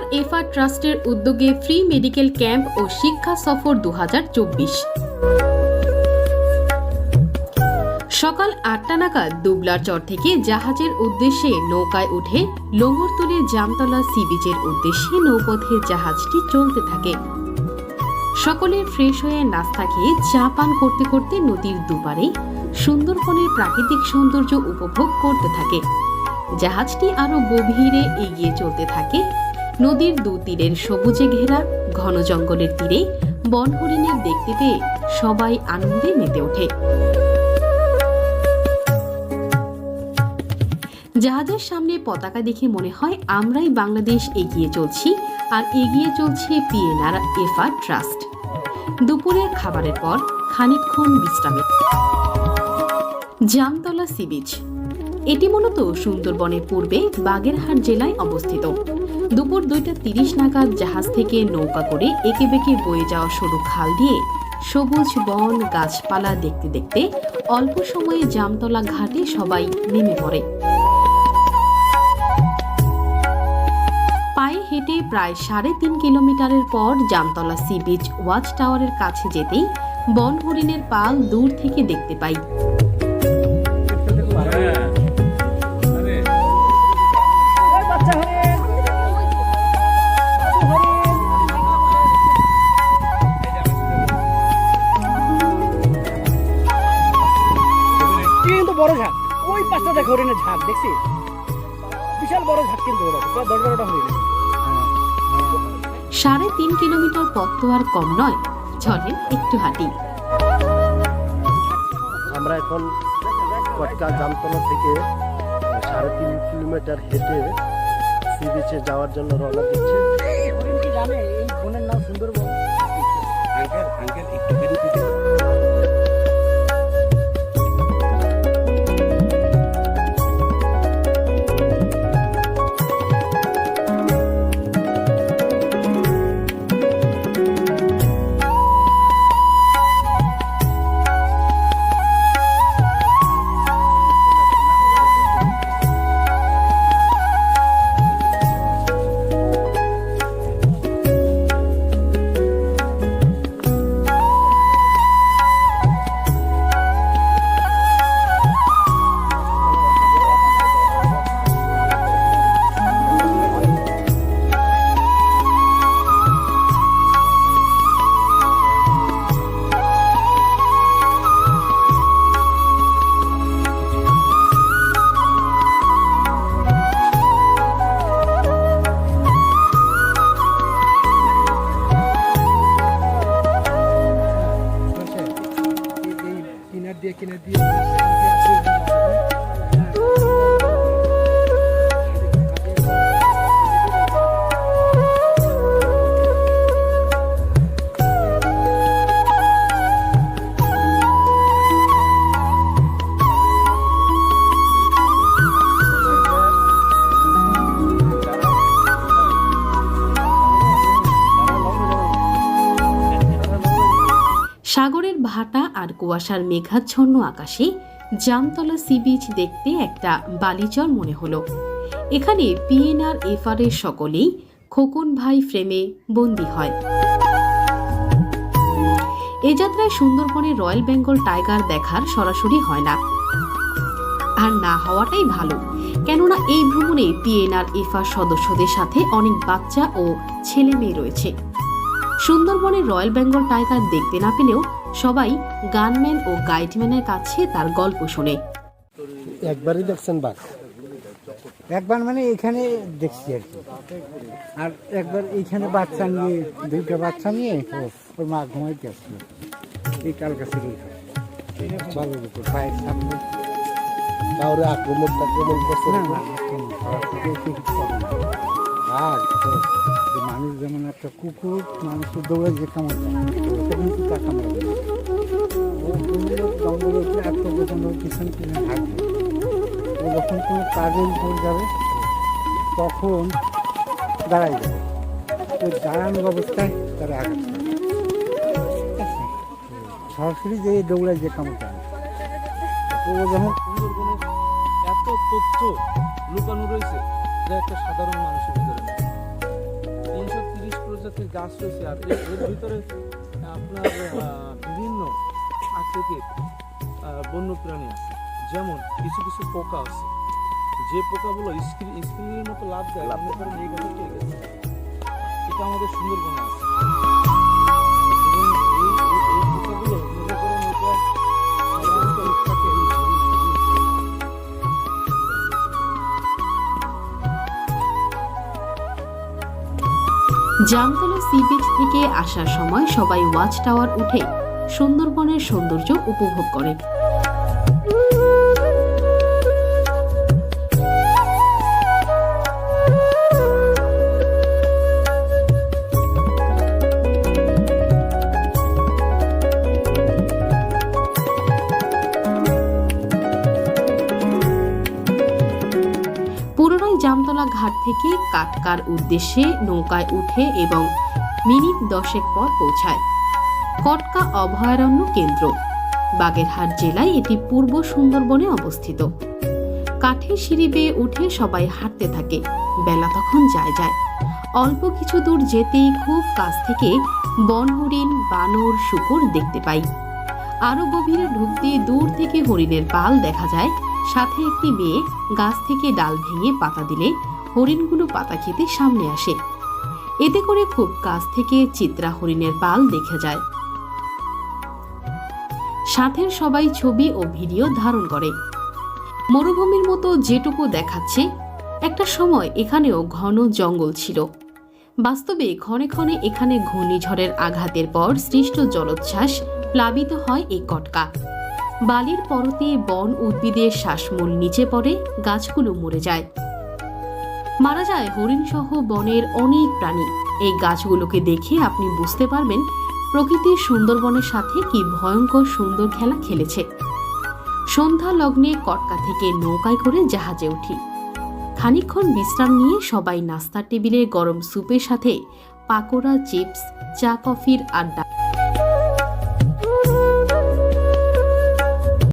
PNR FR ট্রাস্টের উদ্যোগে free medical camp ও শিক্ষা সফর দু সকাল আটটা নাগাদ দুবলার চর থেকে জাহাজের উদ্দেশ্যে নৌকায় উঠে লোঙ্গরতুলে জামতলা সি বিচের উদ্দেশ্যে নৌপথে জাহাজটি চলতে থাকে। সকলে ফ্রেশ হয়ে নাস্তা খেয়ে চা পান করতে করতে নদীর দুপারে সুন্দরবনের প্রাকৃতিক সৌন্দর্য উপভোগ করতে থাকে। জাহাজটি আরও গভীরে এগিয়ে চলতে থাকে নদীর দু তীরের সবুজে ঘেরা, ঘন জঙ্গলের তীরে বন হরিণের দেখতে পেয়ে সবাই আনন্দে মেতে ওঠে। জাহাজের সামনে পতাকা দেখে মনে হয় আমরাই বাংলাদেশ এগিয়ে চলছি আর এগিয়ে চলছে পিএনআর এফআর ট্রাস্ট দুপুরের খাবারের পর খানিকক্ষণ বিশ্রামে। জামতলা সি বিচ এটি মূলত সুন্দরবনের পূর্বে বাগেরহাট জেলায় অবস্থিত। দুপুর দুইটা তিরিশ নাগাদ জাহাজ থেকে নৌকা করে একে বেঁকে বয়ে যাওয়া সরু খাল দিয়ে সবুজ বন, গাছপালা দেখতে দেখতে অল্প সময়ে জামতলা ঘাটে সবাই নেমে পড়ে। পায়ে হেঁটে প্রায় সাড়ে তিন কিলোমিটারের পর জামতলা সি বিচ ওয়াচ টাওয়ারের কাছে যেতেই বন হরিণের পাল দূর থেকে দেখতে পাই। বড় ঝাঁক। ওই পাঁচটা দেখো হরিণের ঝাঁক দেখছি? বিশাল বড় ঝাঁক কিন্তু ওরা। দশ বারোটা হরিণ সাড়ে তিন কিলোমিটার পথ তো আর কম নয় চলেন একটু হাঁটি। আমরা এখন কটকা জামতলা থেকে সাড়ে তিন কিলোমিটার হেঁটে সি বিচে যাওয়ার জন্য রওনা দিচ্ছি। সাগরের ভাটা আর কুয়াশার মেঘাচ্ছন্ন আকাশে জামতলা সি বিচ দেখতে একটা বালিচর মনে হলো। এখানে পিএনআর এফআর এর সকলেই খোকন ভাই ফ্রেমে বন্দী হয়। এ যাত্রায় সুন্দরবনের রয়্যাল বেঙ্গল টাইগার দেখার সরাসরি হয় না। আর না হওয়াটাই ভালো, কেননা এই ভ্রমণে পিএনআর এফআর সদস্যদের সাথে অনেক বাচ্চা ও ছেলে মেয়ে রয়েছে। সুন্দরবনের রয়্যাল বেঙ্গল টাইগার দেখতে না পেলেও সবাই গানম্যান ও গাইডম্যানের কাছে তার গল্প শোনে। একবারই দেখছেন বাঘ? একবার মানে এখানে দেখছি আর কি। আর একবার এইখানে বাচ্চা নিয়ে দুইটা বাচ্চা নিয়ে ওর মা ঘুমাইতে আসছিল এই কাল কাছে উপর পায়ের সামনে। কাউরে আক্রমণ টাক্রমণ করছে? না আর যে মানুষ যেমন একটা কুকুর মানুষের দৌড়ে যে কামড় দেয়, ওটা কিন্তু তা কামড়। জঙ্গলের উপরে এত পর্যন্ত পিছনে হাঁটবে ও যখন কোনো কাজের উপর যাবে তখন দাঁড়াই যাবে ওই দাঁড়ানোর অবস্থায় তারা আঘাত? সরাসরি যে দৌড়ায় যে কামড় দেয় ও যখন এত তথ্য লুকানো রয়েছে যা একটা সাধারণ মানুষের ভিতরে। তিনশো তিরিশ প্রজাতির গাছ রয়েছে আর এর ভিতরে আপনার বিভিন্ন আকৃতির বন্য বন্যপ্রাণী আছে। যেমন কিছু কিছু পোকা আছে। যে পোকাগুলো স্ক্রিন স্ক্রিনের মতো লাভ দেয় লাভ কারণ এই গাছে। এটা আমাদের সুন্দরবনে আছে। জামতলা সি বিচ থেকে আসার সময় সবাই ওয়াচ টাওয়ার উঠে সুন্দরবনের সৌন্দর্য উপভোগ করে। কাটকার উদ্দেশ্যে নৌকায় উঠে এবং মিনিট দশেক পর পৌঁছায়। কটকা অভয়ারণ্য কেন্দ্র, বাগেরহাট জেলায় এটি পূর্ব সুন্দরবনে অবস্থিত। কাঠের সিঁড়ি বেয়ে উঠে সবাই হাঁটতে থাকে, বেলা তখন যায় যায়। অল্প কিছু দূর যেতেই খুব কাছ থেকে বন হরিণ বানর, শুকুর দেখতে পাই। আরও গভীরে ঢুকতে দূর থেকে হরিণের পাল দেখা যায়। সাথে একটি মেয়ে গাছ থেকে ডাল ভেঙে পাতা দিলে হরিণগুলো পাতা খেতে সামনে আসে। এতে করে খুব কাছ থেকে চিত্রা হরিণের পাল দেখে যায়। সাথের সবাই ছবি ও ভিডিও ধারণ করে। মরুভূমির মতো যেটুকু দেখাচ্ছে, একটা সময় এখানেও ঘন জঙ্গল ছিল। বাস্তবে ক্ষণে ক্ষণে এখানে ঘূর্ণিঝড়ের আঘাতের পর সৃষ্ট জলোচ্ছ্বাস প্লাবিত হয় এই কটকা। বালির পরতে বন উদ্ভিদের শ্বাসমূল নিচে পড়ে, গাছগুলো মরে যায়। মারা যায় হরিণসহ বনের অনেক প্রাণী। এই গাছগুলোকে দেখে আপনি বুঝতে পারবেন প্রকৃতির সুন্দরবনের সাথে কি ভয়ঙ্কর সুন্দর খেলা খেলেছে। সন্ধ্যা লগ্নে কটকা থেকে নৌকায় করে জাহাজে উঠি। খানিকক্ষণ বিশ্রাম নিয়ে সবাই নাস্তার টেবিলে গরম স্যুপের সাথে পাকোড়া চিপস, চা কফির আড্ডা